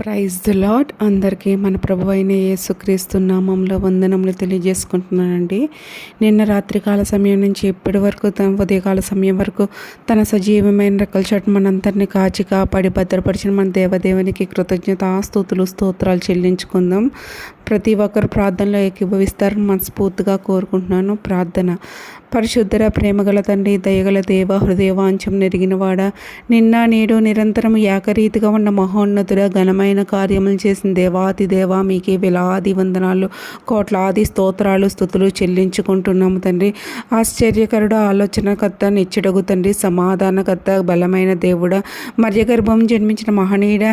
Praise the lord అందరికీ మన ప్రభు అయిన యేసుక్రీస్తు నామంలో వందనములు తెలియజేసుకుంటున్నానండి. నిన్న రాత్రికాల సమయం నుంచి ఇప్పటి వరకు తన ఉదయకాల సమయం వరకు తన సజీవమైన రెక్కల చట్టు మనందరినీ కాచి కాపాడి భద్రపరిచిన మన దేవదేవునికి కృతజ్ఞత ఆస్తుతులు స్తోత్రాలు చెల్లించుకుందాం. ప్రతి ఒక్కరు ప్రార్థనలో ఏకీభవిస్తారని మనస్ఫూర్తిగా కోరుకుంటున్నాను. ప్రార్థన. పరిశుద్ధర ప్రేమగల తండ్రి దయగల దేవ హృదయవాంఛం నెరిగినవాడ నిన్న నేడు నిరంతరం ఏకరీతిగా ఉన్న మహోన్నతుడ ఘనమైన కార్యములు చేసిన దేవాతి దేవ మీకే వేలాది వందనాలు కోట్లాది స్తోత్రాలు స్థుతులు చెల్లించుకుంటున్నాము తండ్రి. ఆశ్చర్యకరుడు ఆలోచనకర్త నిచ్చడగు తండ్రి సమాధానకర్త బలమైన దేవుడ. మర్యగర్భం జన్మించిన మహనీయుడ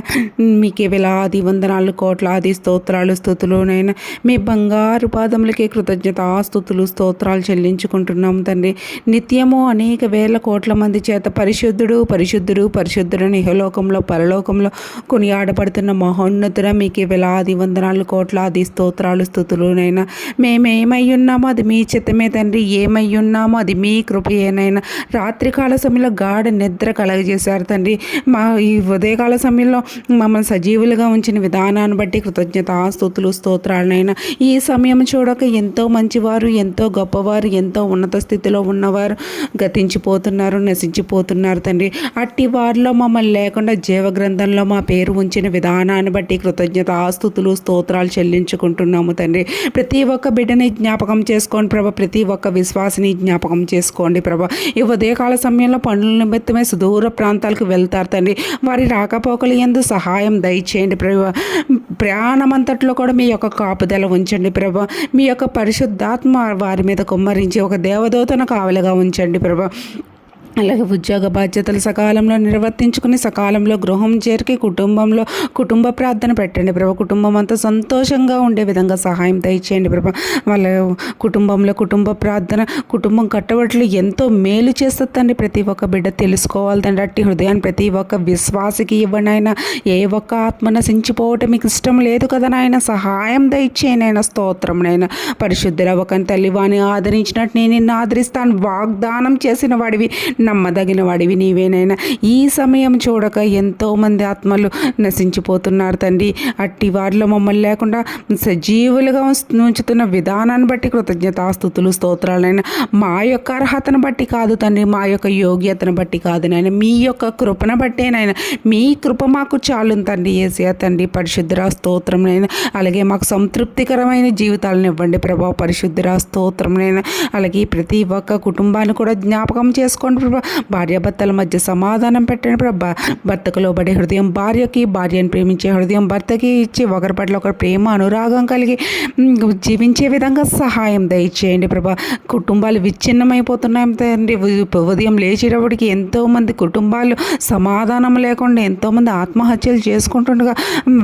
మీకే వేలాది వందనాలు కోట్లాది స్తోత్రాలు స్థుతులునైనా మీ బంగారు పాదములకే కృతజ్ఞత స్థుతులు స్తోత్రాలు చెల్లించుకుంటున్నాము తండ్రి. నిత్యము అనేక వేల కోట్ల మంది చేత పరిశుద్ధుడు పరిశుద్ధుడు పరిశుద్ధుడు ఇహలోకంలో పరలోకంలో కొనియాడబడుతున్న మహోన్నతుడ మీకు వేలాది వందనాలు కోట్లాది స్తోత్రాలు స్థుతులునైనా. మేమేమై ఉన్నామో అది మీ చిత్తమే తండ్రి. ఏమై ఉన్నామో అది మీ కృపయేనైనా. రాత్రికాల సమయంలో గాఢ నిద్ర కలగజేశారు తండ్రి. మా ఈ ఉదయకాల సమయంలో మమ్మల్ని సజీవులుగా ఉంచిన విధానాన్ని బట్టి కృతజ్ఞత స్థుతులు స్తోత్రాలనైనా. ఈ సమయం చూడక ఎంతో మంచివారు ఎంతో గొప్పవారు ఎంతో ఉన్నత స్థితిలో ఉన్నవారు గతించిపోతున్నారు నశించిపోతున్నారు తండ్రి. అట్టి వారిలో మమ్మల్ని లేకుండా జీవగ్రంథంలో మా పేరు ఉంచిన విధానాన్ని బట్టి కృతజ్ఞత ఆస్తుతులు స్తోత్రాలు చెల్లించుకుంటున్నాము తండ్రి. ప్రతి ఒక్క బిడ్డని జ్ఞాపకం చేసుకోండి ప్రభ. ప్రతి ఒక్క విశ్వాసని జ్ఞాపకం చేసుకోండి ప్రభ. ఈ ఉదయకాల సమయంలో పనుల నిమిత్తమే సుదూర ప్రాంతాలకు వెళ్తారు తండ్రి. వారి రాకపోకలు ఎందు సహాయం దయచేయండి ప్రభ. ప్రయాణమంతట్లో కూడా మీ యొక్క కాపుదల ఉంచండి ప్రభ. మీ యొక్క పరిశుద్ధాత్మ వారి మీద కుమ్మరించి ఒక దేవ దేవదూతను కావలిగా ఉంచండి ప్రభా. అలాగే ఉద్యోగ బాధ్యతలు సకాలంలో నిర్వర్తించుకుని సకాలంలో గృహం చేరికి కుటుంబంలో కుటుంబ ప్రార్థన పెట్టండి ప్రభు. కుటుంబం అంతా సంతోషంగా ఉండే విధంగా సహాయం దయచేయండి ప్రభు. వాళ్ళ కుటుంబంలో కుటుంబ ప్రార్థన కుటుంబం కట్టబట్లు ఎంతో మేలు చేస్తుందండి. ప్రతి ఒక్క బిడ్డ తెలుసుకోవాలి తండ్రి. అట్టి హృదయాన్ని ప్రతి ఒక్క విశ్వాసకి ఇవ్వండి ఆయన. ఏ ఒక్క ఆత్మ నశించిపోవటం మీకు ఇష్టం లేదు కదా నాయన. సహాయం దయచేయను ఆయన. స్తోత్రం నాయన. పరిశుద్ధుల ఒక తల్లి వాణి ఆదరించినట్టు నేను నిన్ను ఆదరిస్తాను. వాగ్దానం చేసిన వాడివి. నమ్మదగిన వాడివి నీవేనైనా. ఈ సమయం చూడక ఎంతోమంది ఆత్మలు నశించిపోతున్నారు తండ్రి. అట్టి వారిలో మమ్మల్ని లేకుండా సజీవులుగా ఉంచుతున్న విధానాన్ని బట్టి కృతజ్ఞతాస్థుతులు స్తోత్రాలైనా. మా యొక్క అర్హతను బట్టి కాదు తండ్రి. మా యొక్క యోగ్యతను బట్టి కాదు నాయన. మీ యొక్క కృపను బట్టేనైనా మీ కృప మాకు చాలు తండ్రి ఏసియా తండ్రి పరిశుద్ధరా స్తోత్రంనైనా అలాగే మాకు సంతృప్తికరమైన జీవితాలను ఇవ్వండి ప్రభా పరిశుద్ధరా స్తోత్రంనైనా అలాగే ప్రతి ఒక్క కుటుంబాన్ని కూడా జ్ఞాపకం చేసుకోండి ప్రభా. భార్యాభర్తల మధ్య సమాధానం పెట్టండి ప్రభా. భర్తకు లోబడే హృదయం భార్యకి భార్యను ప్రేమించే హృదయం భర్తకి ఇచ్చి ఒకరి పట్ల ఒకరు ప్రేమ అనురాగం కలిగి జీవించే విధంగా సహాయం దయచేయండి ప్రభా. కుటుంబాలు విచ్ఛిన్నమైపోతున్నాయి తండ్రి. ఉదయం లేచేటప్పటికి ఎంతోమంది కుటుంబాలు సమాధానం లేకుండా ఎంతోమంది ఆత్మహత్యలు చేసుకుంటుండగా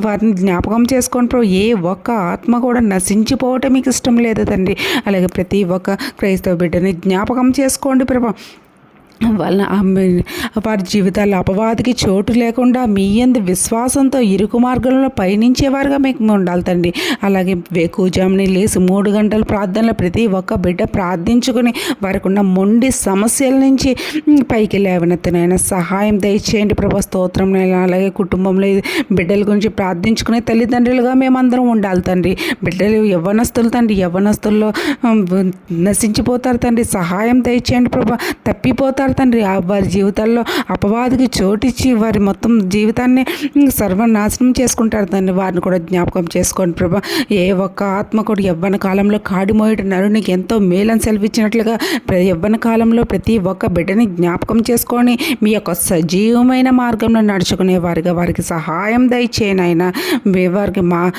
వారిని జ్ఞాపకం చేసుకోండి ప్రభు. ఏ ఒక్క ఆత్మ కూడా నశించిపోవటం మీకు ఇష్టం లేదు తండ్రి. అలాగే ప్రతి ఒక్క క్రైస్తవ బిడ్డని జ్ఞాపకం చేసుకోండి ప్రభా. వాళ్ళ వారి జీవితాల్లో అపవాదికి చోటు లేకుండా మీ ఎందు విశ్వాసంతో ఇరుకు మార్గంలో పయనించేవారుగా మీకు ఉండాలి తండ్రి. అలాగే వేకుజాముని లేచి మూడు గంటల ప్రార్థనలో ప్రతి ఒక్క బిడ్డ ప్రార్థించుకుని వారికి ఉన్న మొండి సమస్యల నుంచి పైకి లేవనెత్తనైనా సహాయం దయచేయండి ప్రభా స్తోత్రం అలాగే కుటుంబంలో బిడ్డల గురించి ప్రార్థించుకునే తల్లిదండ్రులుగా మేమందరం ఉండాలి తండ్రి. బిడ్డలు యవ్వనస్తులు తండ్రి యవ్వనస్తుల్లో నశించిపోతారు తండ్రి. సహాయం దయచేయండి ప్రభా తప్పిపోతారు తండ్రి ఆ వారి జీవితాల్లో అపవాదికి చోటిచ్చి వారి మొత్తం జీవితాన్ని సర్వనాశనం చేసుకుంటారు తండ్రి. వారిని కూడా జ్ఞాపకం చేసుకోండి ప్రభా. ఏ ఒక్క ఆత్మ కూడా యవ్వన కాలంలో కాడిమోయడం నరునికి ఎంతో మేలం సెలవిచ్చినట్లుగా ప్ర- యవ్వన కాలంలో ప్రతి ఒక్క బిడ్డని జ్ఞాపకం చేసుకొని మీ యొక్క సజీవమైన మార్గంలో నడుచుకునే వారిగా వారికి సహాయం దయచేయనైనా వారికి మా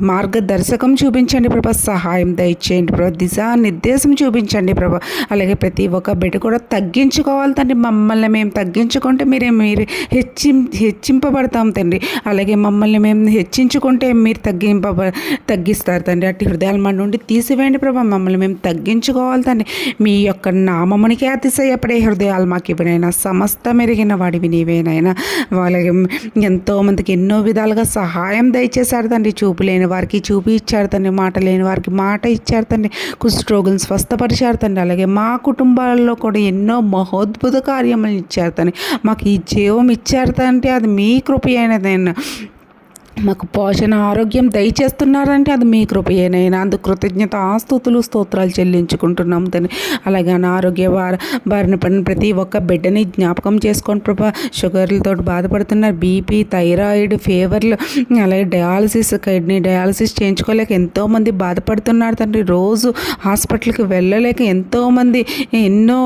మార్గదర్శకం చూపించండి ప్రభా. సహాయం దయచేయండి ప్రభా. దిశా నిర్దేశం చూపించండి ప్రభా. అలాగే ప్రతి ఒక్క బిడ్డ కూడా తగ్గించుకోవాలి తండ్రి. మమ్మల్ని మేము తగ్గించుకుంటే మీరే మీరు హెచ్చి హెచ్చింపబడతాం తండ్రి. అలాగే మమ్మల్ని మేము హెచ్చించుకుంటే మీరు తగ్గింప తగ్గిస్తారు తండ్రి. అట్టి హృదయాల మన నుండి తీసివేయండి ప్రభా. మమ్మల్ని మేము తగ్గించుకోవాలి తండ్రి. మీ యొక్క నామమునికి అతిశయపడే హృదయాలు మాకు ఇవ్వనైనా సమస్త మెరిగిన వాడివి నీవేనైనా. వాళ్ళకి ఎంతోమందికి ఎన్నో విధాలుగా సహాయం దయచేశారు తండ్రి. చూపు లేని వారికి చూపు ఇచ్చారు తండ్రి. మాట లేని వారికి మాట ఇచ్చారు తండ్రి. కుష్ఠరోగులను స్వస్థపరిచారు తండ్రి. అలాగే మా కుటుంబాల్లో కూడా ఎన్నో మహోద్భుత కార్యములు ఇచ్చారు తండ్రి మాకు ఈ జీవం ఇచ్చారు తండ్రి అది మీ కృప అయినదైనా. మాకు పోషణ ఆరోగ్యం దయచేస్తున్నారంటే అది మీ కృపయేనైనా. అందుకు కృతజ్ఞత ఆస్తుతులు స్తోత్రాలు చెల్లించుకుంటున్నాం తని అలాగే అనారోగ్య వార బారిన పడిన ప్రతి ఒక్క బిడ్డని జ్ఞాపకం చేసుకోండి ప్రభా. షుగర్లతో బాధపడుతున్నారు బీపీ థైరాయిడ్ ఫీవర్లు అలాగే డయాలసిస్ కిడ్నీ డయాలసిస్ చేయించుకోలేక ఎంతోమంది బాధపడుతున్నారు తండ్రి రోజు హాస్పిటల్కి వెళ్ళలేక ఎంతోమంది ఎన్నో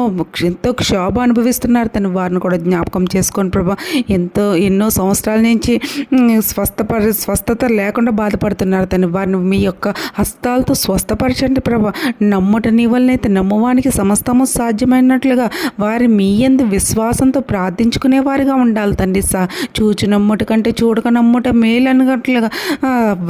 ఎంతో క్షోభ అనుభవిస్తున్నారు తను. వారిని కూడా జ్ఞాపకం చేసుకోండి ప్రభా. ఎంతో ఎన్నో సంవత్సరాల నుంచి స్వస్థప స్వస్థత లేకుండా బాధపడుతున్నారు తను. వారిని మీ యొక్క హస్తాలతో స్వస్థపరచండి ప్రభా. నమ్ముట నీ వలనైతే నమ్మువానికి సమస్తము సాధ్యమైనట్లుగా వారి మీ ఎందు విశ్వాసంతో ప్రార్థించుకునే వారిగా ఉండాలి తండ్రి సా. చూచి నమ్ముట కంటే చూడక నమ్ముట మేలు అన్నట్లుగా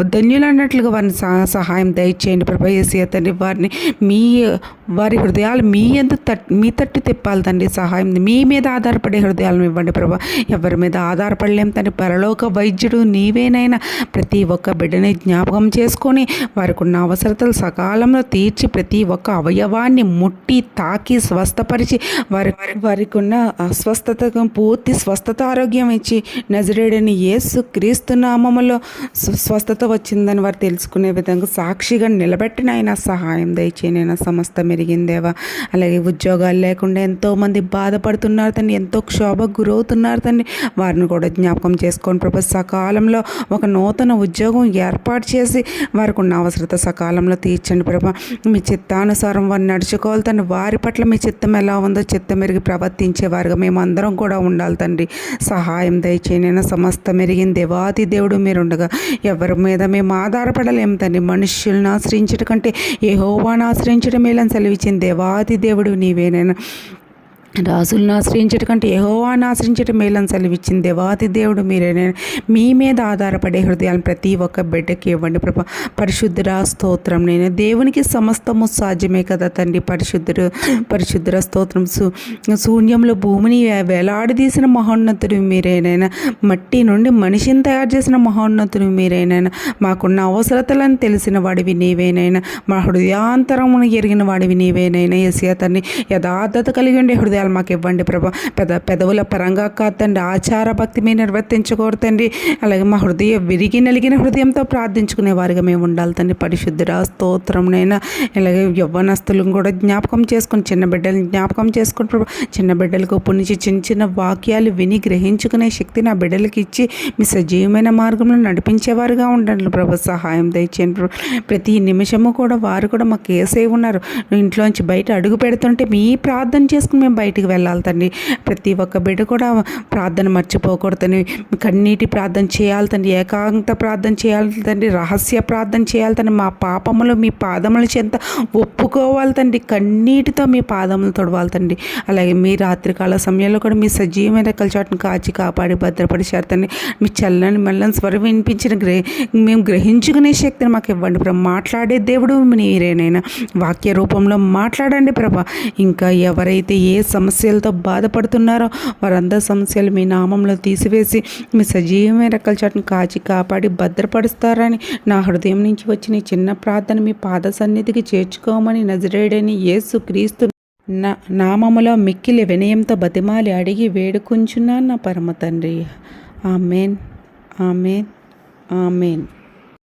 ధన్యులు అన్నట్లుగా వారిని సహాయం దయచేయండి ప్రభా ఏసీ తండ్రి. వారిని మీ వారి హృదయాలు మీ ఎందు తట్ మీ తట్టు తిప్పాలి తండ్రి. సహాయం మీ మీద ఆధారపడే హృదయాలను ఇవ్వండి ప్రభా. ఎవరి మీద ఆధారపడలేం తండ్రి. పరలోక వైద్యుడు నీవే నీవేనైనా ప్రతి ఒక్క బిడ్డని జ్ఞాపకం చేసుకొని వారికి ఉన్న అవసరతలు సకాలంలో తీర్చి ప్రతి ఒక్క అవయవాన్ని ముట్టి తాకి స్వస్థపరిచి వారి వారికి ఉన్న అస్వస్థతకు పూర్తి స్వస్థత ఆరోగ్యం ఇచ్చి నజరేడని యేసు క్రీస్తు నామములో స్వస్థత వచ్చిందని వారు తెలుసుకునే విధంగా సాక్షిగా నిలబెట్టిన ఆయన సహాయం దయచేనైనా సమస్త మెరిగిందేవా. అలాగే ఉద్యోగాలు లేకుండా ఎంతోమంది బాధపడుతున్నారు తండ్రి ఎంతో క్షోభకు గురవుతున్నారు తండ్రి వారిని కూడా జ్ఞాపకం చేసుకొని ప్రభు సకాలంలో ఒక నూతన ఉద్యోగం ఏర్పాటు చేసి వారికి ఉన్న అవసరత సకాలంలో తీర్చండి ప్రభా. మీ చిత్తానుసారం వారిని నడుచుకోవాలి తండ్రి. వారి పట్ల మీ చిత్తం ఎలా ఉందో చిత్తం మెరిగి ప్రవర్తించే వారిగా మేము అందరం కూడా ఉండాలి తండ్రి. సహాయం దయచేయనైనా సమస్త మెరిగిన దేవాది దేవుడు మీరుండగా ఎవరి మీద మేము ఆధారపడలేము తండ్రి. మనుష్యులను ఆశ్రయించడం కంటే ఏ హోవాను ఆశ్రయించడం మేలని సెలవిచ్చింది దేవాది దేవుడు నీవేనైనా రాజులను ఆశ్రయించడం కంటే యహోవాను ఆశ్రయించటం మేలని సెలవిచ్చింది. దేవాతి దేవుడు మీరే మీ మీద ఆధారపడే హృదయాలను ప్రతి ఒక్క బిడ్డకి ఇవ్వండి ప్రభ. పరిశుద్ధురా స్తోత్రం. నేను దేవునికి సమస్తము సాధ్యమే కదా తండ్రి. పరిశుద్ధుడు పరిశుద్ధుర స్తోత్రం. సు శూన్యంలో భూమిని వేలాడదీసిన మహోన్నతుడు మీరేనైనా. మట్టి నుండి మనిషిని తయారు చేసిన మహోన్నతుడు మీరేనైనా. మాకున్న అవసరతలను తెలిసిన వాడివి నీవేనైనా. మా హృదయాంతరమును ఎరిగిన వాడివి నీవేనైనా. ఎసియా తండ్రి యథార్థత కలిగి ఉండే హృదయ విజయాలు మాకు ఇవ్వండి ప్రభా. పెద పెదవుల పరంగా కాదండి ఆచార భక్తి మీరు నిర్వర్తించకూడదండి అలాగే మా హృదయ విరిగి నలిగిన హృదయంతో ప్రార్థించుకునే వారిగా మేము ఉండాలి తండ్రి. పరిశుద్ధురా స్తోత్రంనైనా ఇలాగే యవ్వనస్తులను కూడా జ్ఞాపకం చేసుకుని చిన్న బిడ్డలను జ్ఞాపకం చేసుకుని ప్రభా చిన్న బిడ్డలకు పుణ్యించి చిన్న చిన్న వాక్యాలు విని గ్రహించుకునే శక్తి నా బిడ్డలకి ఇచ్చి మీ సజీవమైన మార్గంలో నడిపించేవారుగా ఉండండి ప్రభు. సహాయం దయచేయండి ప్రతి నిమిషము కూడా వారు కూడా మాకు ఏసే ఉన్నారు. ఇంట్లోంచి బయట అడుగు పెడుతుంటే మీ ప్రార్థన చేసుకుని మేము బయట బయటికి వెళ్ళాలి తండ్రి. ప్రతి ఒక్క బిడ్డ కూడా ప్రార్థన మర్చిపోకూడదని కన్నీటి ప్రార్థన చేయాలి తండ్రి. ఏకాంత ప్రార్థన చేయాలి తండ్రి. రహస్య ప్రార్థన చేయాలి తండ్రి. మా పాపములు మీ పాదముల చెంత ఒప్పుకోవాలి తండ్రి. కన్నీటితో మీ పాదములు తొడవాలి తండ్రి. అలాగే మీ రాత్రికాల సమయంలో కూడా మీ సజీవమైన కలిచాటును కాచి కాపాడి భద్రపడి తండ్రి. మీ చల్లని మెల్లని స్వరం వినిపించిన గ్రహ మేము గ్రహించుకునే శక్తిని మాకు ఇవ్వండి ప్రభు. మాట్లాడే దేవుడు మీరేనైనా. వాక్య రూపంలో మాట్లాడండి ప్రభా. ఇంకా ఎవరైతే ఏ సమస్యలతో బాధపడుతున్నారో వారందరి సమస్యలు మీ నామంలో తీసివేసి మీ సజీవమైన రెక్కల చాటును కాచి కాపాడి భద్రపరుస్తారని నా హృదయం నుంచి వచ్చిన చిన్న ప్రార్థన మీ పాద సన్నిధికి చేర్చుకోమని నజరేడని యేసు క్రీస్తు నా నామములో మిక్కిలి వినయంతో బతిమాలి అడిగి వేడుకుంచున్నాను నా పరమ తండ్రి. ఆమెన్. ఆమెన్. ఆమెన్.